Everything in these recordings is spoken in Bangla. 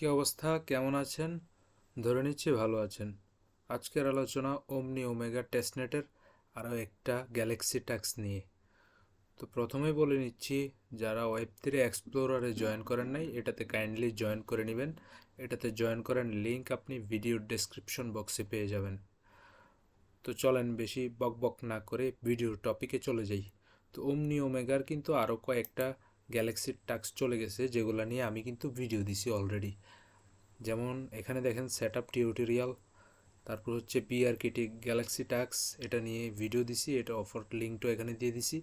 কি অবস্থা? কেমন আছেন? ধরে নিচ্ছি ভালো আছেন। আজকের আলোচনা ওমনি ওমেগা টেস্টনেটের আরও একটা গ্যালাক্সি ট্যাক্স নিয়ে। তো প্রথমেই বলে নিচ্ছি, যারা ওয়েব থ্রি এক্সপ্লোরারে জয়েন করেন নাই, এটাতে কাইন্ডলি জয়েন করে নেবেন। এটাতে জয়েন করেন লিঙ্ক আপনি ভিডিওর ডেসক্রিপশন বক্সে পেয়ে যাবেন। তো চলেন বেশি বক বক না করে ভিডিওর টপিকে চলে যাই। তো ওমনি ওমেগার কিন্তু আরও কয়েকটা গ্যালাক্সির টাস্ক চলে গেছে, যেগুলো নিয়ে আমি কিন্তু ভিডিও দিছি অলরেডি যেমন এখানে দেখেন সেট আপ টিউটোরিয়াল তারপর হচ্ছে পিআরকিটি গ্যালাক্সি টাক্স এটা নিয়ে ভিডিও দিছি, এটা অফার লিঙ্কটা এখানে দিয়ে দিছি।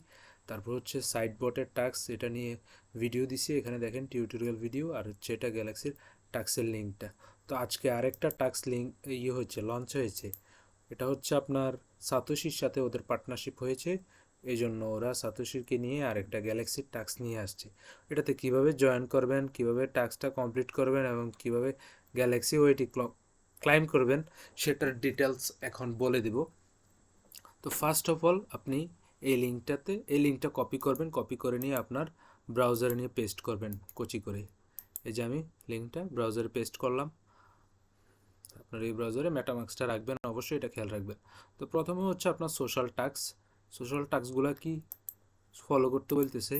তারপর হচ্ছে সাইড বটের টাক্স এটা নিয়ে ভিডিও দিছি, এখানে দেখেন টিউটোরিয়াল ভিডিও আর হচ্ছে এটা গ্যালাক্সির টাক্সের লিঙ্কটা তো আজকে আরেকটা টাক্স লিঙ্ক ইয়ে হয়েছে লঞ্চ হয়েছে। এটা হচ্ছে আপনার সাতোশির সাথে ওদের পার্টনারশিপ হয়েছে। এই জন্য ওরা সাতোশিরকে নিয়ে আরেকটা গ্যালাক্সির টাস্ক নিয়ে আসছে। এটাতে কীভাবে জয়েন করবেন, কীভাবে টাস্কটা কমপ্লিট করবেন এবং কীভাবে গ্যালাক্সি ওয়েটি ক্লাইম করবেন, সেটার ডিটেলস এখন বলে দিব। তো ফার্স্ট অফ অল আপনি এই লিঙ্কটাতে এই লিঙ্কটা কপি করবেন কপি করে নিয়ে আপনার ব্রাউজারে নিয়ে পেস্ট করবেন কচি করে। এই যে আমি লিঙ্কটা ব্রাউজারে পেস্ট করলাম। আপনার এই ব্রাউজারে মেটামাক্সটা রাখবেন, অবশ্যই এটা খেয়াল রাখবেন। তো প্রথমে হচ্ছে আপনার সোশ্যাল টাস্ক সোশ্যাল টাস্কগুলো কি ফলো করতে বলতেছে?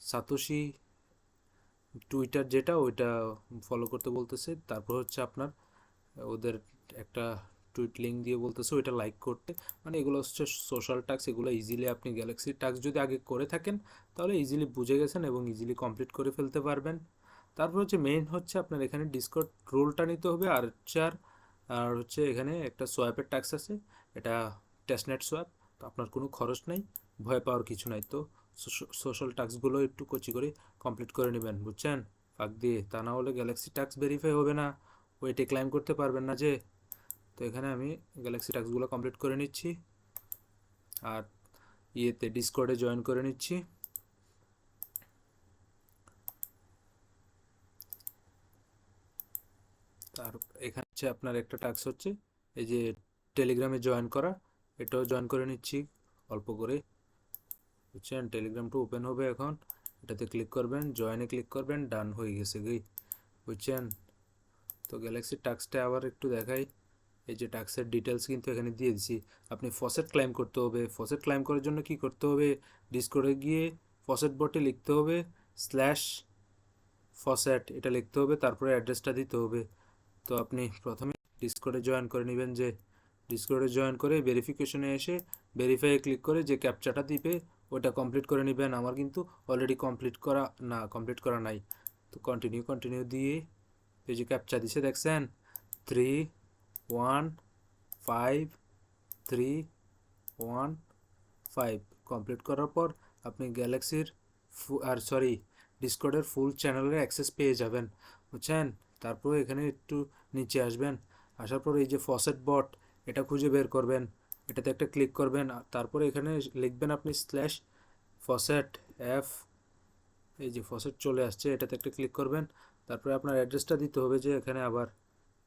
সাতোশি টুইটার যেটা, ওইটা ফলো করতে বলতেছে। তারপর হচ্ছে আপনার, ওদের একটা টুইট লিঙ্ক দিয়ে বলতেছে, ওইটা লাইক করতে। মানে এগুলো হচ্ছে সোশ্যাল টাস্ক এগুলো ইজিলি আপনি গ্যালাক্সি টাস্ক যদি আগে করে থাকেন, তাহলে ইজিলি বুঝে গেছেন এবং ইজিলি কমপ্লিট করে ফেলতে পারবেন। তারপর হচ্ছে মেইন হচ্ছে আপনার এখানে ডিসকট রোলটা নিতে হবে। আর হচ্ছে আর হচ্ছে এখানে একটা সোয়াপের ট্যাক্স আছে। এটা টেস্টনেট সোয়াপ তো আপনার কোনো খরচ নাই, ভয় পাওয়ার কিছু নাই। তো সোশ্যাল টাস্কগুলো একটু কচি করে কমপ্লিট করে নেবেন, বুঝছেন? ফাঁক দিয়ে, তা না হলে গ্যালাক্সি টাস্ক ভেরিফাই হবে না। ওয়েটে ক্লাইম করতে পারবেন না যে। তো এখানে আমি গ্যালাক্সি টাস্কগুলো কমপ্লিট করে নিচ্ছি। আর ইয়েতে ডিসকর্ডে জয়েন করে নিচ্ছি। তার এখানে হচ্ছে আপনার একটা টাস্ক হচ্ছে, এই যে টেলিগ্রামে জয়েন করা। এটাও জয়েন করে নিচ্ছি। অল্প করে। বুঝছেন? টেলিগ্রামটা ওপেন হবে এখন। এটাতে ক্লিক করবেন জয়েনে ক্লিক করবেন ডান হয়ে গেছে গই। বুঝছেন? তো গ্যালাক্সির টাস্কটা আবার একটু দেখাই। এই যে টাক্সের ডিটেলস কিন্তু এখানে দিয়ে দিছি। আপনি ফসেট ক্লাইম করতে হবে। ফসেট ক্লাইম করার জন্য কি করতে হবে? ডিসকোডে গিয়ে ফসেট বটে লিখতে হবে স্ল্যাশ ফসেট এটা লিখতে হবে। তারপরে অ্যাড্রেসটা দিতে হবে। তো আপনি প্রথমে ডিসকোডে জয়েন করে নেবেন যে ডিসকোডে জয়েন করে ভেরিফিকেশনে এসে ভেরিফাই ক্লিক করে যে ক্যাপচাটা দিবে, ওটা কমপ্লিট করে নেবেন আমার কিন্তু অলরেডি কমপ্লিট করা, না কমপ্লিট করা নাই। তো কন্টিনিউ কন্টিনিউ দিয়ে এই যে ক্যাপচা দিছে, দেখছেন? Three one five three one five complete করার পর আপনি গ্যালাক্সির আর সরি ডিসকোডের ফুল চ্যানেলের অ্যাক্সেস পেয়ে যাবেন। বুঝছেন? তারপর এখানে একটু নিচে আসবেন। আসার পর এই যে ফসেট বট এটা খুঁজে বের করবেন, এটাতে একটা ক্লিক করবেন তারপরে এখানে লিখবেন আপনি স্ল্যাশ ফসেট এফ এই যে ফসেট চলে আসছে, এটাতে একটা ক্লিক করবেন, তারপরে আপনার অ্যাড্রেসটা দিতে হবে যে এখানে আবার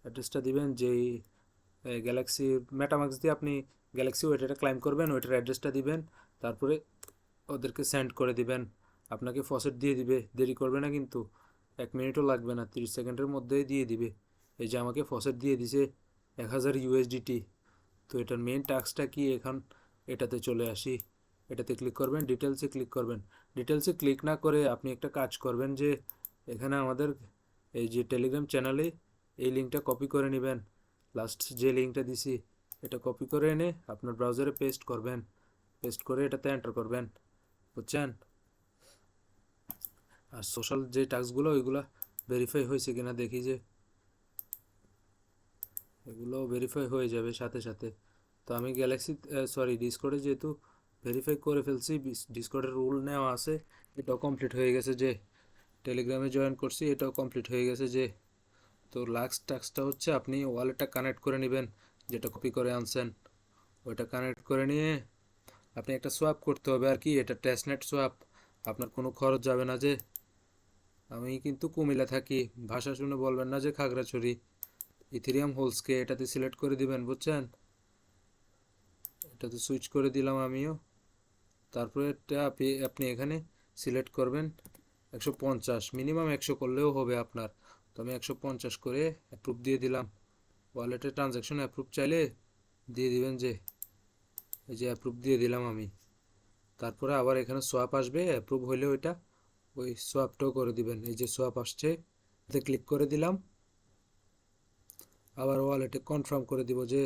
অ্যাড্রেসটা দিবেন, যেই গ্যালাক্সি ম্যাটামাক্স দিয়ে আপনি গ্যালাক্সি ওইটা ক্লাইম করবেন ওইটার অ্যাড্রেসটা দিবেন, তারপরে ওদেরকে সেন্ড করে দিবেন। আপনাকে ফসেট দিয়ে দিবে, দেরি করবে না কিন্তু, এক মিনিটও লাগবে না, তিরিশ সেকেন্ডের মধ্যেই দিয়ে দিবে। এই যে আমাকে ফসেট দিয়ে দিছে এক হাজার ইউএসডিটি তো এটার মেন টাস্কটা কি? এখন এটাতে চলে আসি। এটাতে ক্লিক করবেন ডিটেলসে ক্লিক করবেন। ডিটেলসে ক্লিক না করে আপনি একটা কাজ করবেন যে, এখানে আমাদের এই যে টেলিগ্রাম চ্যানেলে এই লিঙ্কটা কপি করে নেবেন। লাস্ট যে লিঙ্কটা দিছি, এটা কপি করে এনে আপনার ব্রাউজারে পেস্ট করবেন। পেস্ট করে এটাতে এন্টার করবেন। বুঝছেন? আর সোশ্যাল যে টাস্কগুলো ওইগুলো ভেরিফাই হয়েছে কিনা দেখি যে এগুলো ভেরিফাই হয়ে যাবে সাথে সাথে। তো আমি গ্যালাক্সি সরি ডিসকোডে যেহেতু ভেরিফাই করে ফেলছি ডিসকোডের রুল নেওয়া আছে, এটাও কমপ্লিট হয়ে গেছে যে টেলিগ্রামে জয়েন করছি, এটাও কমপ্লিট হয়ে গেছে যে তো লাক্স টাক্সটা হচ্ছে আপনি ওয়ালেটটা কানেক্ট করে নেবেন, যেটা কপি করে আনছেন। ওইটা কানেক্ট করে নিয়ে আপনি একটা সোয়াপ করতে হবে আর কি, এটা টেস্টনেট সোয়াপ আপনার কোনো খরচ যাবে না যে। আমি কিন্তু কুমিল্লা থাকি, ভাষা শুনে বলবেন না যে খাগড়াছড়ি। ইথেরিয়াম হোলসকে এটাতে সিলেক্ট করে দিবেন, বুঝছেন? এটাতে সুইচ করে দিলাম আমিও। তারপরে এটা আপনি এখানে সিলেক্ট করবেন একশো পঞ্চাশ। মিনিমাম একশো করলেও হবে আপনার। তো আমি একশো পঞ্চাশ করে অ্যাপ্রুভ দিয়ে দিলাম। ওয়ালেটে ট্রানজ্যাকশন অ্যাপ্রুভ চাইলে দিয়ে দিবেন যে, এই যে অ্যাপ্রুভ দিয়ে দিলাম আমি। তারপরে আবার এখানে সোয়াপ আসবে অ্যাপ্রুভ হইলে ওইটা ওই সোয়াপটাও করে দিবেন। এই যে সোয়াপ আসছে, এতে ক্লিক করে দিলাম। আবার ওয়ালেটে কনফার্ম করে দিব যে